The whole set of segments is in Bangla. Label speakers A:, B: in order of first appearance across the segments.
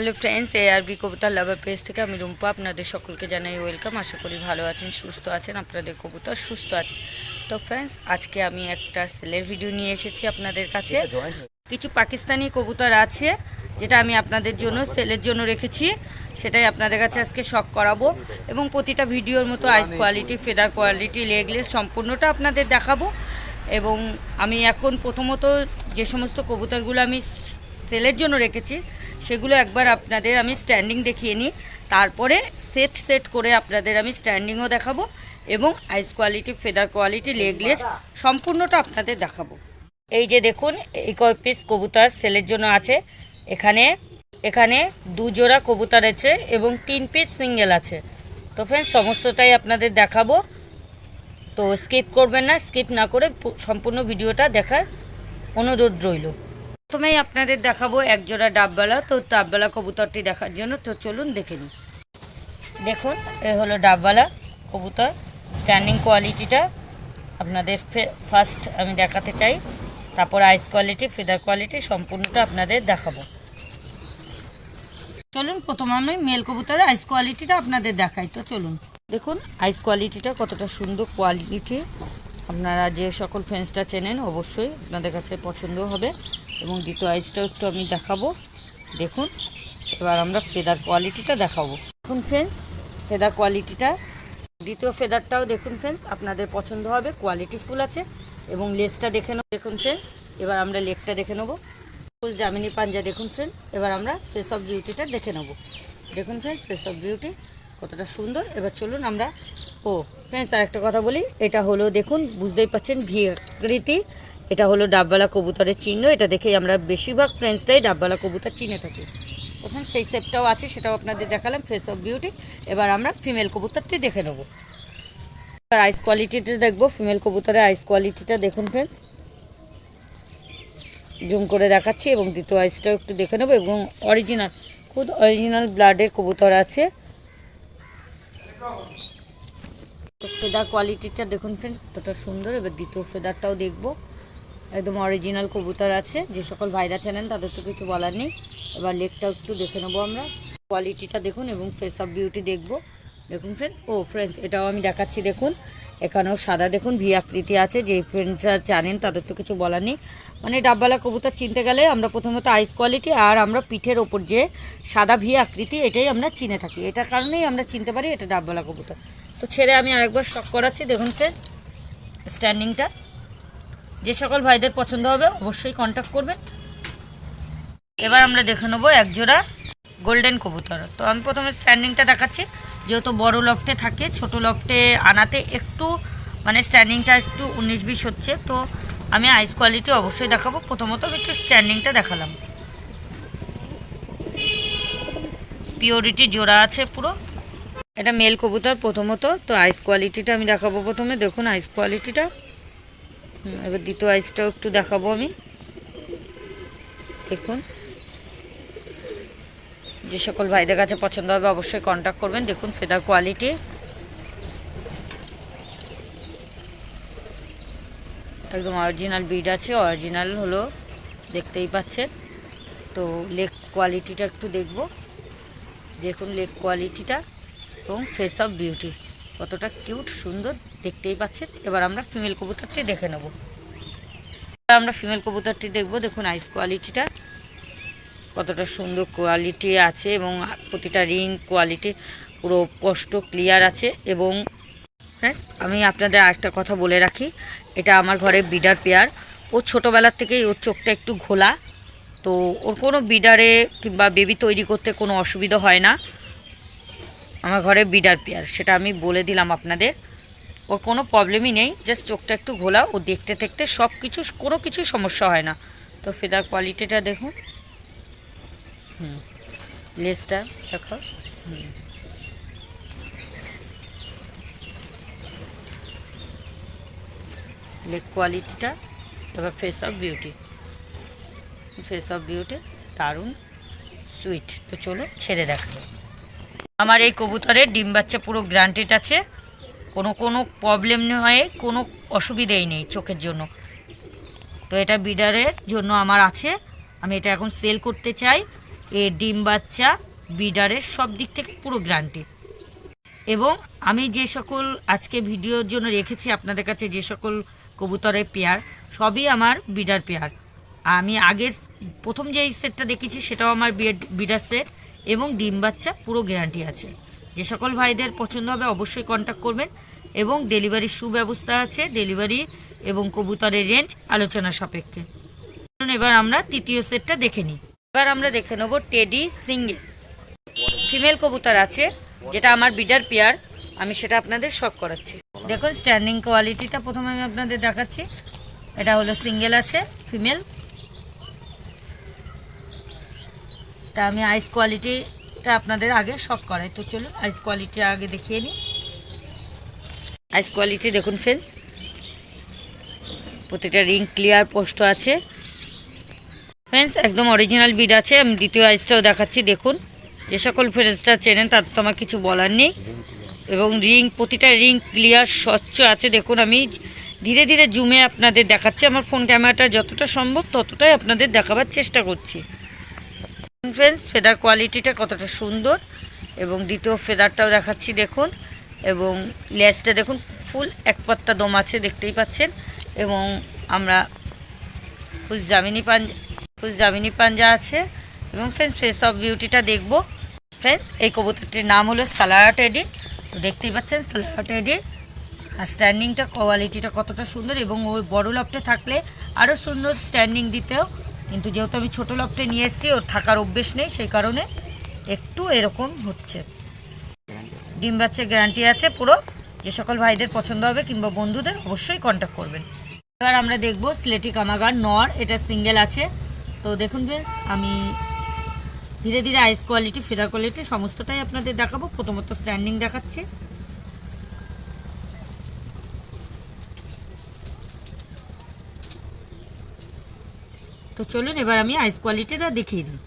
A: Hello friends, A R B কবুতর লাভার পেজ থেকে আমি রুম্পা আপনাদের সকলকে জানাই ওয়েলকাম। আশা করি ভালো আছেন, সুস্থ আছেন, আপনাদের কবুতর সুস্থ আছে। তো ফ্রেন্ডস, আজকে আমি একটা সেলের ভিডিও নিয়ে এসেছি আপনাদের কাছে। কিছু পাকিস্তানি কবুতর আছে, যেটা আমি আপনাদের জন্য, সেলের জন্য রেখেছি। সেটাই আপনাদের কাছে আজকে শখ করাবো এবং প্রতিটা ভিডিওর মতো eyes quality, feather quality legless সম্পূর্ণটা আপনাদের দেখাবো। এবং আমি এখন প্রথমত যে সমস্ত কবুতরগুলো আমি সেলের জন্য রেখেছি সেগুলো একবার আপনাদের আমি স্ট্যান্ডিং দেখিয়ে নিই। তারপরে সেট সেট করে আপনাদের আমি স্ট্যান্ডিংও দেখাবো এবং eyes quality feather quality legless সম্পূর্ণটা আপনাদের দেখাবো। এই যে দেখুন, এই কয় পিস কবুতর সেলের জন্য আছে। এখানে এখানে দু জোড়া কবুতর আছে এবং তিন পিস সিঙ্গেল আছে। তো ফ্রেন্ড সমস্তটাই আপনাদের দেখাবো। তো স্কিপ করবেন না স্কিপ না করে সম্পূর্ণ ভিডিওটা দেখার অনুরোধ রইল। প্রথমেই আপনাদের দেখাবো এক জোড়া ডাববালা। তো ডাববালা কবুতরটি দেখার জন্য তো চলুন দেখে নিই। দেখুন, এ হলো ডাববালা কবুতর। স্ট্যান্ডিং কোয়ালিটিটা আপনাদের ফার্স্ট আমি দেখাতে চাই। তারপর আইস কোয়ালিটি ফেদার কোয়ালিটি সম্পূর্ণটা আপনাদের দেখাবো। চলুন, প্রথম আমি মেল কবুতরের আইস কোয়ালিটিটা আপনাদের দেখাই। তো চলুন, দেখুন আইস কোয়ালিটিটা কতটা সুন্দর কোয়ালিটি আপনারা যে সকল ফ্রেন্ডসটা চেনেন অবশ্যই আপনাদের কাছে পছন্দ হবে। এবং দ্বিতীয় আইসটাও একটু আমি দেখাবো। দেখুন, এবার আমরা ফেদার কোয়ালিটিটা দেখাবো। দেখুন ফ্রেন্ড ফেদার কোয়ালিটিটা। দ্বিতীয় ফেদারটাও দেখুন ফ্রেন্ড আপনাদের পছন্দ হবে কোয়ালিটি ফুল আছে এবং লেসটা দেখে নেব। দেখুন ফ্রেন্ড এবার আমরা লেগটা দেখে নেব। ফুল জামিনি পাঞ্জা দেখুন ফ্রেন্ড এবার আমরা ফেস অফ বিউটিটা দেখে নেব। দেখুন ফ্রেন্ড ফেস অফ বিউটি কতটা সুন্দর। এবার চলুন আমরা, ও ফ্রেন্ডস আর একটা কথা বলি। এটা হলো, দেখুন, বুঝতেই পাচ্ছেন ভি আকৃতি এটা হলো ডাববালা কবুতরের চিহ্ন। এটা দেখেই আমরা বেশিরভাগ ফ্রেন্ডসটাই ডাববালা কবুতর চিনে থাকি। ওখানে সেই সেপটাও আছে, সেটাও আপনাদের দেখালাম ফেস অফ বিউটি এবার আমরা ফিমেল কবুতরটি দেখে নেব। এবার আইস কোয়ালিটিটা দেখব। ফিমেল কবুতরের আইস কোয়ালিটিটা দেখুন ফ্রেন্ডস জুম করে দেখাচ্ছি এবং দ্বিতীয় আইসটাও একটু দেখে নেব এবং অরিজিনাল খুব অরিজিনাল ব্লাডের কবুতর আছে। ফেদার কোয়ালিটিটা দেখুন ফ্রেন্ড কতটা সুন্দর। এবার দ্বিতীয় ফেদারটাও দেখব। একদম অরিজিনাল কবুতর আছে। যে সকল ভাইরা চেনেন, তাদের তো কিছু বলার নেই। এবার লেগটাও একটু দেখে নেব আমরা। কোয়ালিটিটা দেখুন এবং ফেস অফ বিউটি দেখব। দেখুন ফ্রেন্ড ও ফ্রেন্ডস এটাও আমি দেখাচ্ছি, দেখুন। এখানেও সাদা দেখুন, ভি আকৃতি আছে। যে ফ্রেন্ডসরা জানেন, তাদের তো কিছু বলার নেই। মানে ডাববালা কবুতর চিনতে গেলে আমরা প্রথমত আইস কোয়ালিটি আর আমরা পিঠের ওপর যে সাদা ভি আকৃতি, এটাই আমরা চিনে থাকি। এটার কারণেই আমরা চিনতে পারি এটা ডাববালা কবুতর। তো ছেড়ে আমি আরেকবার শখ করাচ্ছি। দেখুন ফ্রেন্ড স্ট্যান্ডিংটা যে সকল ভাইদের পছন্দ হবে অবশ্যই কন্ট্যাক্ট করবেন। এবার আমরা দেখে নেব একজোড়া গোল্ডেন কবুতর। তো আমি প্রথমে স্ট্যান্ডিংটা দেখাচ্ছি। যেহেতু বড় লফটে থাকে, ছোট লফটে আনাতে একটু মানে স্ট্যান্ডিংটা একটু উনিশ বিশ হচ্ছে। তো আমি আইস কোয়ালিটি অবশ্যই দেখাবো। প্রথমত একটু স্ট্যান্ডিংটা দেখালাম। পিওরিটি জোড়া আছে পুরো। এটা মেল কবুতর প্রথমত। তো আইস কোয়ালিটিটা আমি দেখাবো প্রথমে। দেখুন আইস কোয়ালিটিটা এবার দ্বিতীয় আইসটাও একটু দেখাবো আমি। দেখুন। যে সকল ভাইদের কাছে পছন্দ হবে অবশ্যই কন্ট্যাক্ট করবেন। দেখুন ফেদার কোয়ালিটি একদম অরিজিনাল বিড আছে। অরিজিনাল হলো দেখতেই পাচ্ছেন। তো লেগ কোয়ালিটিটা একটু দেখব। দেখুন লেগ কোয়ালিটিটা এবং ফেস অফ বিউটি কতটা কিউট, সুন্দর, দেখতেই পাচ্ছেন। এবার আমরা ফিমেল কবুতরটি দেখে নেব। আমরা ফিমেল কবুতরটি দেখব। দেখুন আইস কোয়ালিটিটা কতটা সুন্দর কোয়ালিটি আছে এবং প্রতিটা রিং কোয়ালিটি পুরো স্পষ্ট ক্লিয়ার আছে এবং হ্যাঁ আমি আপনাদের আরেকটা কথা বলে রাখি। এটা আমার ঘরে বিডার পেয়ার ও ছোটোবেলার থেকেই ওর চোখটা একটু ঘোলা। তো ওর কোনো বিডারে কিংবা বেবি তৈরি করতে কোনো অসুবিধা হয় না। আমার ঘরে বিডার পেয়ার, সেটা আমি বলে দিলাম আপনাদের। ওর কোনো প্রবলেমই নেই জাস্ট চোখটা একটু ঘোলা ও দেখতে দেখতে সব কিছু, কোনো কিছুই সমস্যা হয় না। তো ফেদার কোয়ালিটিটা দেখুন। হুম লেসটা দেখো হুম। লেগ কোয়ালিটিটা এবার face of beauty face of beauty দারুণ। সুইট তো চলো, ছেড়ে দেখাবো। আমার এই কবুতরের ডিম বাচ্চা পুরো গ্রান্টেড আছে। কোনো কোনো প্রবলেম হয়, কোনো অসুবিধেই নেই চোখের জন্য। তো এটা বিডারের জন্য আমার আছে। আমি এটা এখন সেল করতে চাই। এ ডিম বাচ্চা বিডারের সব দিক থেকে পুরো গ্যারান্টি এবং আমি যে সকল আজকে ভিডিওর জন্য রেখেছি, আপনাদের কাছে যে সকল কবুতরের পেয়ার সবই আমার বিডার পেয়ার আমি আগে প্রথম যে সেটটা দেখেছি, সেটাও আমার বিডার সেট এবং ডিম বাচ্চা পুরো গ্যারান্টি আছে। যে সকল ভাইদের পছন্দ হবে অবশ্যই কন্ট্যাক্ট করবেন এবং ডেলিভারির সুব্যবস্থা আছে ডেলিভারি এবং কবুতরের রেঞ্জ আলোচনা সাপেক্ষে। এবার আমরা তৃতীয় সেটটা দেখে নিই। এবার আমরা দেখে নেব টেডি সিঙ্গেল। ফিমেল কবুতর আছে, যেটা আমার বিডার পেয়ার আমি সেটা আপনাদের শখ করাচ্ছি। দেখুন স্ট্যান্ডিং কোয়ালিটিটা প্রথমে আমি আপনাদের দেখাচ্ছি। এটা হলো সিঙ্গেল আছে ফিমেল তা আমি আইস কোয়ালিটিটা আপনাদের আগে শখ করাই। তো চলুন আইস কোয়ালিটি আগে দেখিয়ে নিই। আইস কোয়ালিটি দেখুন ফ্রেন্ড প্রতিটা রিং ক্লিয়ার পোস্ট আছে। ফ্রেন্ডস একদম অরিজিনাল বিড আছে। আমি দ্বিতীয় আইসটাও দেখাচ্ছি, দেখুন। যে সকল ফ্রেন্ডসটা চেনেন, তার তো আমার কিছু বলার নেই। এবং রিং প্রতিটা রিং ক্লিয়ার স্বচ্ছ আছে। দেখুন, আমি ধীরে ধীরে জুমে আপনাদের দেখাচ্ছি। আমার ফোন ক্যামেরাটা যতটা সম্ভব, ততটাই আপনাদের দেখাবার চেষ্টা করছি। ফ্রেন্ডস ফেদার কোয়ালিটিটা কতটা সুন্দর। এবং দ্বিতীয় ফেদারটাও দেখাচ্ছি, দেখুন। এবং লেসটা দেখুন, ফুল এক পাত্তা দম আছে, দেখতেই পাচ্ছেন। এবং আমরা ফুল জামিনি পাঞ্জা ফুল জামিনি পাঞ্জা আছে। এবং ফ্রেন্ডস ফেস অফ বিউটিটা দেখব। ফ্রেন্ডস এই কবুতরটির নাম হলো সালারা টেডি তো দেখতেই পাচ্ছেন সালারা টেডি আর স্ট্যান্ডিংটা কোয়ালিটিটা কতটা সুন্দর এবং ওর বড় লফটে থাকলে আরও সুন্দর স্ট্যান্ডিং দিতেও কিন্তু যেহেতু আমি ছোটো লফটে নিয়ে এসেছি, ওর থাকার অভ্যেস নেই, সেই কারণে একটু এরকম হচ্ছে। ডিম বাচ্চা গ্যারান্টি আছে পুরো। যে সকল ভাইদের পছন্দ হবে কিংবা বন্ধুদের, অবশ্যই কন্ট্যাক্ট করবেন। এবার আমরা দেখব স্লেটি কামাগার নর এটা সিঙ্গেল আছে। তো দেখুন যে আমি ধীরে ধীরে আইস কোয়ালিটি ফেদার কোয়ালিটি সমস্তটাই আপনাদের দেখাবো। প্রথমত স্ট্যান্ডিং দেখাচ্ছি। তো চলুন, এবার আমি আইস কোয়ালিটিটা দেখিয়ে দিই।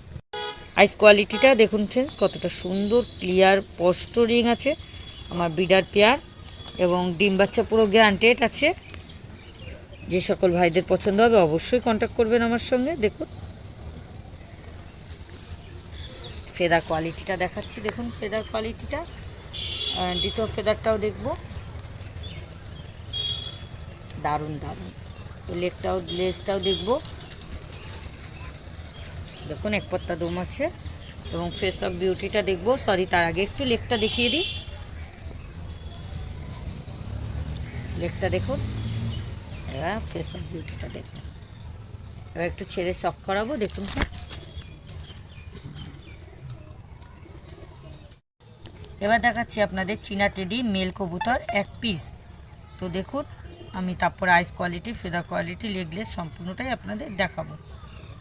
A: আইস কোয়ালিটিটা দেখুন ফ্রেন্ডস কতটা সুন্দর ক্লিয়ার স্পষ্ট রিং আছে। আমার বিডার পেয়ার এবং ডিম বাচ্চা পুরো গ্যারান্টেড আছে। যে সকল ভাইদের পছন্দ হবে, অবশ্যই কন্ট্যাক্ট করবেন আমার সঙ্গে, দেখুন। ফেদার কোয়ালিটিটা দেখাচ্ছি, দেখুন ফেদার কোয়ালিটিটা দ্বিতীয় ফেদারটাও দেখব। দারুণ দারুণ। তো লেগটাও লেজটাও দেখব। দেখুন, এক পত্তা দম আছে। এবং ফেস অফ বিউটিটা দেখব। সরি তার আগে একটু লেগটা দেখিয়ে দিই। লেগটা দেখুন। এবার ফেস অফ বিউটিটা দেখুন। এবার একটু ছেড়ে শখ করাবো, দেখুন। এবার দেখাচ্ছি আপনাদের চীনা টেডি মেল কবুতর এক পিস তো দেখুন, আমি তারপর eyes quality feather quality legless সম্পূর্ণটাই আপনাদের দেখাবো।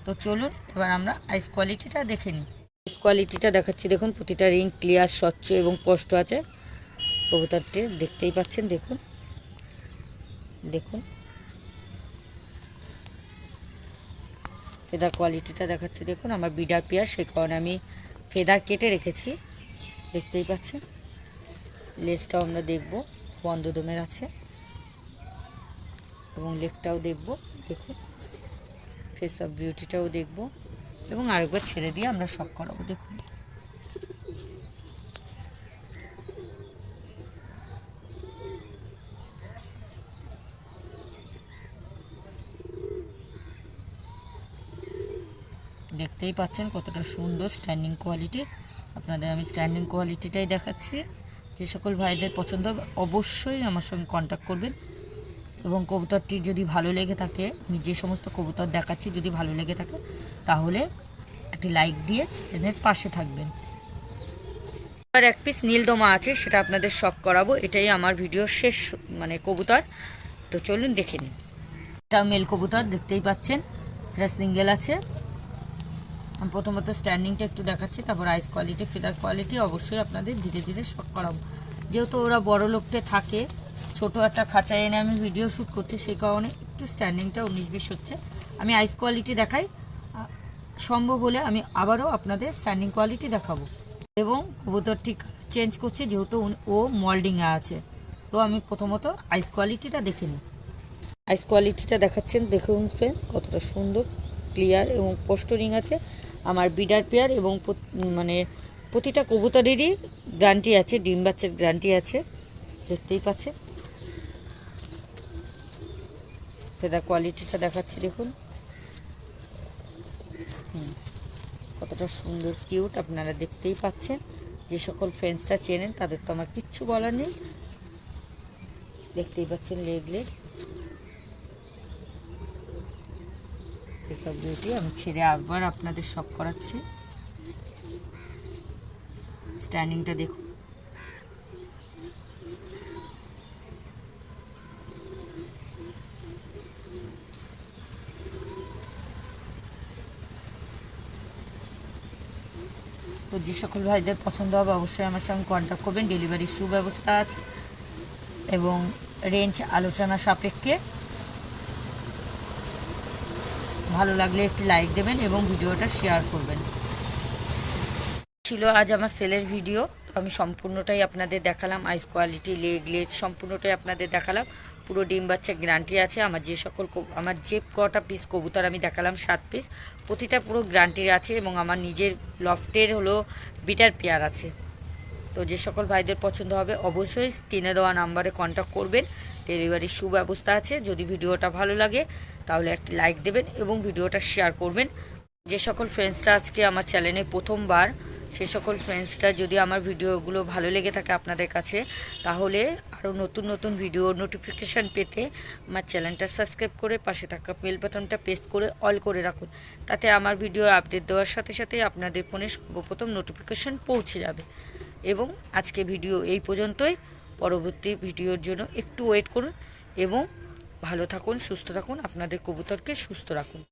A: তো চলুন, এবার আমরা আইস কোয়ালিটিটা দেখে নিই। আইস কোয়ালিটিটা দেখাচ্ছি। দেখুন, প্রতিটা রিং ক্লিয়ার স্বচ্ছ এবং স্পষ্ট আছে। কবুতরটি দেখতেই পাচ্ছেন, দেখুন। দেখুন। ফেদার কোয়ালিটিটা দেখাচ্ছে, দেখুন। আমার বিডার পেয়ার সেই কারণে আমি ফেদার কেটে রেখেছি। দেখতেই পাচ্ছেন। লেজটাও আমরা দেখব। বন্ধ দমের আছে। এবং লেগটাও দেখব। দেখুন। ফেস অফ বিউটিটাও দেখব এবং আরেকবার ছেড়ে দিয়ে আমরা সব করাবো, দেখুন। দেখতেই পাচ্ছেন কতটা সুন্দর স্ট্যান্ডিং কোয়ালিটি আপনাদের আমি স্ট্যান্ডিং কোয়ালিটিটাই দেখাচ্ছি। যে সকল ভাইদের পছন্দ অবশ্যই আমার সঙ্গে কন্ট্যাক্ট করবেন। এবং কবুতরটি যদি ভালো লেগে থাকে, আমি যে সমস্ত কবুতর দেখাচ্ছি যদি ভালো লেগে থাকে, তাহলে একটি লাইক দিয়ে চ্যানেলের পাশে থাকবেন। এবার এক পিস নীলদমা আছে, সেটা আপনাদের শখ করাবো। এটাই আমার ভিডিওর শেষ মানে কবুতর। তো চলুন দেখে নিন এটা মেল কবুতর, দেখতেই পাচ্ছেন। এটা সিঙ্গেল আছে। আমি প্রথমত স্ট্যান্ডিংটা একটু দেখাচ্ছি, তারপর আইস কোয়ালিটি ফিদার কোয়ালিটি অবশ্যই আপনাদের ধীরে ধীরে শখ করাবো। যেহেতু ওরা বড় লোকতে থাকে ছোট একটা খাঁচায় এনে আমি ভিডিও শ্যুট করছি, সেই কারণে একটু স্ট্যান্ডিংটা উনিশ বিশ হচ্ছে। আমি আইস কোয়ালিটি দেখাই। সম্ভব হলে আমি আবারও আপনাদের স্ট্যান্ডিং কোয়ালিটি দেখাবো। এবং কবুতরটি চেঞ্জ করছে, যেহেতু ও মল্ডিংয়ে আছে। তো আমি প্রথমত আইস কোয়ালিটিটা দেখে নিই। আইস কোয়ালিটিটা দেখাচ্ছেন, দেখুন ফ্রেন্ড কতটা সুন্দর ক্লিয়ার এবং স্পষ্ট রিং আছে। আমার বিডার পেয়ার এবং মানে প্রতিটা কবুতরেরই গ্যারান্টি আছে, ডিম বাচ্চার গ্যারান্টি আছে। দেখতেই পাচ্ছে সেটা কোয়ালিটিটা দেখাচ্ছি, দেখুন। কতটা সুন্দর কিউট আপনারা দেখতেই পাচ্ছেন। যে সকল ফ্রেন্ডসটা চেনেন, তাদের তো আমার কিচ্ছু বলার নেই। দেখতেই পাচ্ছেন লেগ লেগ সেসব বিউটি আমি ছেড়ে আবার আপনাদের সব করাচ্ছি। স্ট্যান্ডিংটা দেখুন। যে সকল ভাইদের পছন্দ হবে, অবশ্যই আমার সঙ্গে কন্ট্যাক্ট করবেন। ডেলিভারির সুব্যবস্থা আছে এবং রেঞ্জ আলোচনা সাপেক্ষে। ভালো লাগলে একটি লাইক দেবেন এবং ভিডিওটা শেয়ার করবেন। ছিল আজ আমার সেলের ভিডিও আমি সম্পূর্ণটাই আপনাদের দেখালাম। আইস কোয়ালিটি লেগ লেজ সম্পূর্ণটাই আপনাদের দেখালাম। পুরো ডিম বাচ্চা গ্যারান্টি আছে, আমার যে সকল আমার যে কটা পিস কবুতর আমি দেখালাম, সাত পিস প্রতিটা পুরো গ্যারান্টি আছে এবং আমার নিজের লফটের হলো বিটার পেয়ার আছে। তো যে সকল ভাইদের পছন্দ হবে অবশ্যই স্ক্রিনে দেওয়া নাম্বারে কন্ট্যাক্ট করবেন ডেলিভারির সুব্যবস্থা আছে, যদি ভিডিওটা ভালো লাগে তাহলে একটি লাইক দেবেন এবং ভিডিওটা শেয়ার করবেন। যে সকল ফ্রেন্ডসরা আজকে আমার চ্যানেলে প্রথমবার সে সকল ফ্রেন্ডসটা যদি আমার ভিডিওগুলো ভালো লেগে থাকে আপনাদের কাছে, তাহলে আরও নতুন নতুন ভিডিও নোটিফিকেশান পেতে আমার চ্যানেলটা সাবস্ক্রাইব করে পাশে থাকা বেল বাটনটা প্রেস করে অল করে রাখুন। তাতে আমার ভিডিও আপডেট দেওয়ার সাথে সাথে আপনাদের ফোনে সর্বপ্রথম নোটিফিকেশান পৌঁছে যাবে। এবং আজকে ভিডিও এই পর্যন্তই। পরবর্তী ভিডিওর জন্য একটু ওয়েট করুন এবং ভালো থাকুন, সুস্থ থাকুন, আপনাদের কবুতরকে সুস্থ রাখুন।